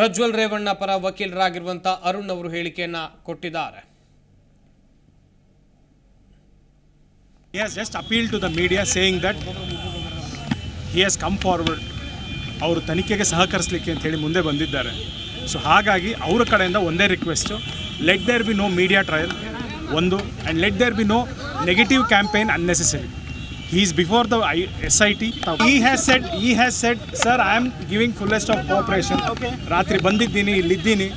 ಪ್ರಜ್ವಲ್ ರೇವಣ್ಣ ಪರ ವಕೀಲರಾಗಿರುವಂಥ ಅರುಣ್ ಅವರು ಹೇಳಿಕೆಯನ್ನ ಕೊಟ್ಟಿದ್ದಾರೆ. He has just appealed to the media saying that he ಅವರು ತನಿಖೆಗೆ ಸಹಕರಿಸಲಿಕ್ಕೆ ಅಂತ ಹೇಳಿ ಮುಂದೆ ಬಂದಿದ್ದಾರೆ. ಸೊ ಹಾಗಾಗಿ ಅವರ ಕಡೆಯಿಂದ ಒಂದೇ request let there be no media trial ಒಂದು and let there be no negative campaign unnecessary is before the I S I T he has said he has said sir I am giving fullest of cooperation ರಾತ್ರಿ ಬಂದಿದ್ದೀನಿ ಇಲ್ಲಿದ್ದೀನಿ.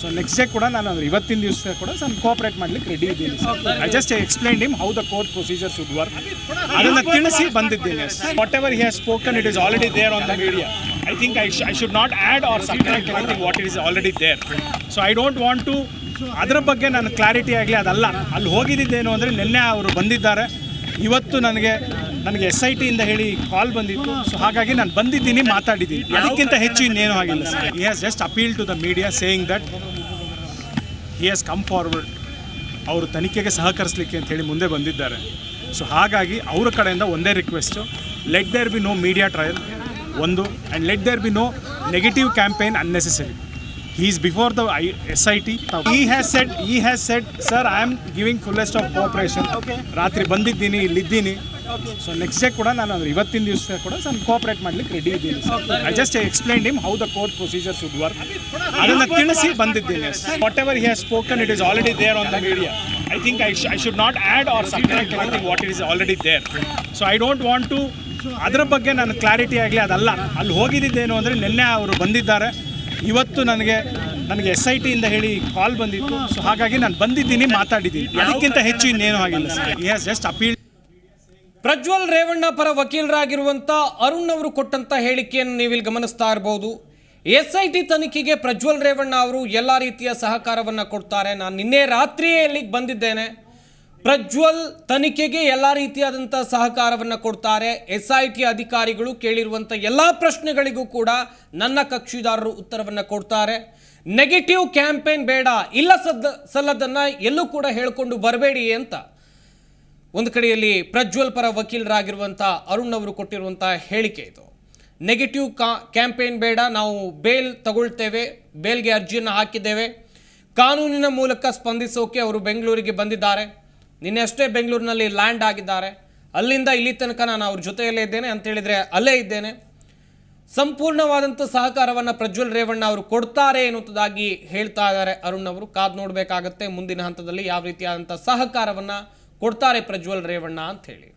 So next day ಕೂಡ ನಾನು ಅಂದ್ರೆ ಇವತ್ತಿನ ದಿವಸ ಕೂಡ ನಾನು cooperate ಮಾಡ್ಲಿಕ್ಕೆ ರೆಡಿ ಇದ್ದೀನಿ. I just explain him how the court procedure should work ಅದನ್ನ ತಿಳಿಸಿ ಬಂದಿದ್ದೀನಿ. Whatever he has spoken it is already there on the media I think I I should not add or subtract anything what it is already there so I don't want to ಅದರ ಬಗ್ಗೆ ನಾನು clarity ಆಗಲಿ ಅದಲ್ಲ. ಅಲ್ಲಿ ಹೋಗಿದ್ದೇನು ಅಂದರೆ ನಿನ್ನೆ ಅವರು ಬಂದಿದ್ದಾರೆ. ಇವತ್ತು ನನಗೆ ನನಗೆ ಎಸ್ ಐ ಟಿಯಿಂದ ಹೇಳಿ ಕಾಲ್ ಬಂದಿತ್ತು. ಸೊ ಹಾಗಾಗಿ ನಾನು ಬಂದಿದ್ದೀನಿ ಮಾತಾಡಿದ್ದೀನಿ. ಅದಕ್ಕಿಂತ ಹೆಚ್ಚು ಇನ್ನೇನು ಆಗಿಲ್ಲ sir. He has just appeal to the media saying that he has come forward ಅವರು ತನಿಖೆಗೆ ಸಹಕರಿಸಲಿಕ್ಕೆ ಅಂತ ಹೇಳಿ ಮುಂದೆ ಬಂದಿದ್ದಾರೆ. ಸೊ ಹಾಗಾಗಿ ಅವರ ಕಡೆಯಿಂದ ಒಂದೇ request let there be no media trial ಒಂದು and let there be no negative campaign unnecessary is before the I S I T he has said he has said sir I am giving fullest of cooperation ರಾತ್ರಿ ಬಂದಿದ್ದೀನಿ ಇಲ್ಲಿದ್ದೀನಿ. So next day ಕೂಡ ನಾನು ಅಂದ್ರೆ ಇವತ್ತಿನ ದಿವಸ ಕೂಡ ನಾನು cooperate ಮಾಡ್ಲಿಕ್ಕೆ ರೆಡಿ ಇದ್ದೀನಿ I just explain him how the court procedure should work ಅದನ್ನು ತಿಳಿಸಿ ಬಂದಿದ್ದೀನಿ whatever he has spoken it is already there on the media I think I I should not add or subtract anything what it is already there so I don't want to ಅದರ ಬಗ್ಗೆ ನಾನು clarity ಆಗಲಿ ಅದಲ್ಲ. ಅಲ್ಲಿ ಹೋಗಿದ್ದೇನು ಅಂದರೆ ನಿನ್ನೆ ಅವರು ಬಂದಿದ್ದಾರೆ. ಇವತ್ತು ನನಗೆ ನನಗೆ ಎಸ್ ಐ ಟಿಯಿಂದ ಹೇಳಿ ಕಾಲ್ ಬಂದಿತ್ತು. ಸೊ ಹಾಗಾಗಿ ನಾನು ಬಂದಿದ್ದೀನಿ, ಮಾತಾಡಿದ್ದೀನಿ. ಅದಕ್ಕಿಂತ ಹೆಚ್ಚು ಇನ್ನೇನು ಆಗಿಲ್ಲ sir. Just appeal Prajwal Revanna ಪರ ವಕೀಲರಾಗಿರುವಂಥ ಅರುಣ್ ಅವರು ಕೊಟ್ಟಂತ ಹೇಳಿಕೆಯನ್ನು ನೀವಿಲ್ಲಿ ಗಮನಿಸ್ತಾ ಇರಬಹುದು ಎಸ್ ಐ ಟಿ ತನಿಖೆಗೆ ಪ್ರಜ್ವಲ್ ರೇವಣ್ಣ ಅವರು ಎಲ್ಲ ರೀತಿಯ ಸಹಕಾರವನ್ನು ಕೊಡ್ತಾರೆ. ನಾನು ನಿನ್ನೆ ರಾತ್ರಿಯೇ ಇಲ್ಲಿಗೆ ಬಂದಿದ್ದೇನೆ. ಪ್ರಜ್ವಲ್ ತನಿಖೆಗೆ ಎಲ್ಲ ರೀತಿಯಾದಂಥ ಸಹಕಾರವನ್ನು ಕೊಡ್ತಾರೆ. ಎಸ್ ಐ ಟಿ ಅಧಿಕಾರಿಗಳು ಕೇಳಿರುವಂಥ ಎಲ್ಲ ಪ್ರಶ್ನೆಗಳಿಗೂ ಕೂಡ ನನ್ನ ಕಕ್ಷಿದಾರರು ಉತ್ತರವನ್ನು ಕೊಡ್ತಾರೆ. ನೆಗೆಟಿವ್ ಕ್ಯಾಂಪೇನ್ ಬೇಡ, ಇಲ್ಲ ಸದ್ದ, ಸಲ್ಲದನ್ನು ಎಲ್ಲೂ ಕೂಡ ಹೇಳಿಕೊಂಡು ಬರಬೇಡಿ ಅಂತ ಒಂದು ಕಡೆಯಲ್ಲಿ ಪ್ರಜ್ವಲ್ ಪರ ವಕೀಲರಾಗಿರುವಂಥ ಅರುಣ್ ಅವರು ಕೊಟ್ಟಿರುವಂಥ ಹೇಳಿಕೆ ಇದು. ನೆಗೆಟಿವ್ ಕಾ, ಕ್ಯಾಂಪೇನ್ ಬೇಡ, ನಾವು ಬೇಲ್ ತಗೊಳ್ತೇವೆ, ಬೇಲ್ಗೆ ಅರ್ಜಿಯನ್ನು ಹಾಕಿದ್ದೇವೆ. ಕಾನೂನಿನ ಮೂಲಕ ಸ್ಪಂದಿಸೋಕೆ ಅವರು ಬೆಂಗಳೂರಿಗೆ ಬಂದಿದ್ದಾರೆ. ನಿನ್ನೆ ಅಷ್ಟೇ ಬೆಂಗಳೂರಿನಲ್ಲಿ ಲ್ಯಾಂಡ್ ಆಗಿದ್ದಾರೆ. ಅಲ್ಲಿಂದ ಇಲ್ಲಿ ತನಕ ನಾನು ಅವ್ರ ಜೊತೆಯಲ್ಲೇ ಇದ್ದೇನೆ ಅಂತ ಹೇಳಿದರೆ ಅಲ್ಲೇ ಇದ್ದೇನೆ. ಸಂಪೂರ್ಣವಾದಂಥ ಸಹಕಾರವನ್ನು ಪ್ರಜ್ವಲ್ ರೇವಣ್ಣ ಅವರು ಕೊಡ್ತಾರೆ ಎನ್ನುವುದಾಗಿ ಹೇಳ್ತಾ ಇದ್ದಾರೆ. ಅರುಣ್ ಅವರು ಕಾದು ನೋಡಬೇಕಾಗತ್ತೆ ಮುಂದಿನ ಹಂತದಲ್ಲಿ ಯಾವ ರೀತಿಯಾದಂಥ ಸಹಕಾರವನ್ನು ಕೊಡ್ತಾರೆ ಪ್ರಜ್ವಲ್ ರೇವಣ್ಣ ಅಂತ ಹೇಳಿ.